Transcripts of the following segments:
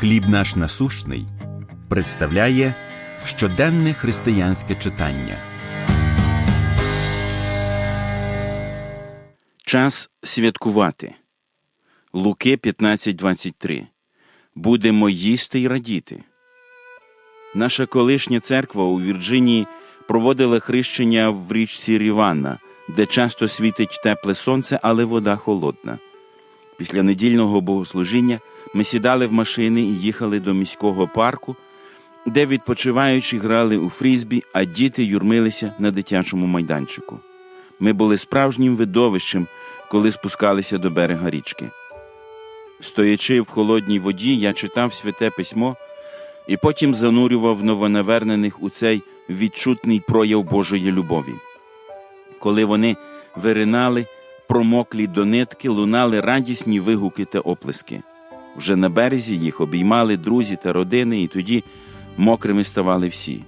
Хліб наш насущний представляє щоденне християнське читання. Час святкувати. Луки 15.23. Будемо їсти й радіти. Наша колишня церква у Вірджинії проводила хрещення в річці Ріванна, де часто світить тепле сонце, але вода холодна. Після недільного богослужіння ми сідали в машини і їхали до міського парку, де відпочиваючи грали у фрізбі, а діти юрмилися на дитячому майданчику. Ми були справжнім видовищем, коли спускалися до берега річки. Стоячи в холодній воді, я читав святе письмо і потім занурював новонавернених у цей відчутний прояв Божої любові. Коли вони виринали, промоклі до нитки, лунали радісні вигуки та оплески. Вже на березі їх обіймали друзі та родини, і тоді мокрими ставали всі.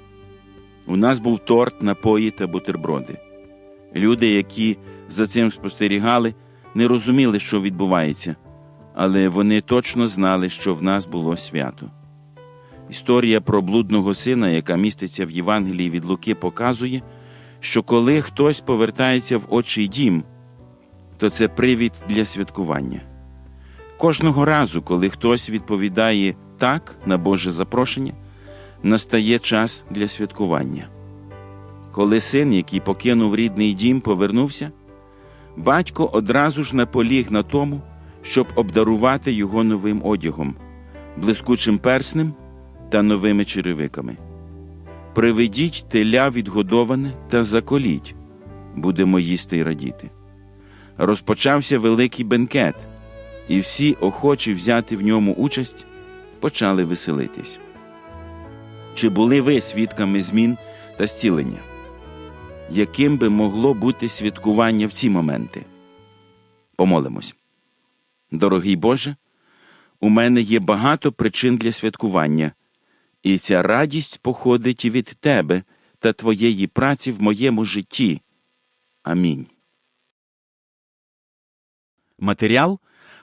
У нас був торт, напої та бутерброди. Люди, які за цим спостерігали, не розуміли, що відбувається, але вони точно знали, що в нас було свято. Історія про блудного сина, яка міститься в Євангелії від Луки, показує, що коли хтось повертається в отчий дім, то це привід для святкування. Кожного разу, коли хтось відповідає так на Боже запрошення, настає час для святкування. Коли син, який покинув рідний дім, повернувся, батько одразу ж наполіг на тому, щоб обдарувати його новим одягом, блискучим перснем та новими черевиками. Приведіть теля відгодоване та заколіть, будемо їсти й радіти. Розпочався великий бенкет, і всі, охочі взяти в ньому участь, почали веселитись. Чи були ви свідками змін та зцілення? Яким би могло бути святкування в ці моменти? Помолимось. Дорогий Боже, у мене є багато причин для святкування, і ця радість походить від Тебе та Твоєї праці в моєму житті. Амінь. Матеріал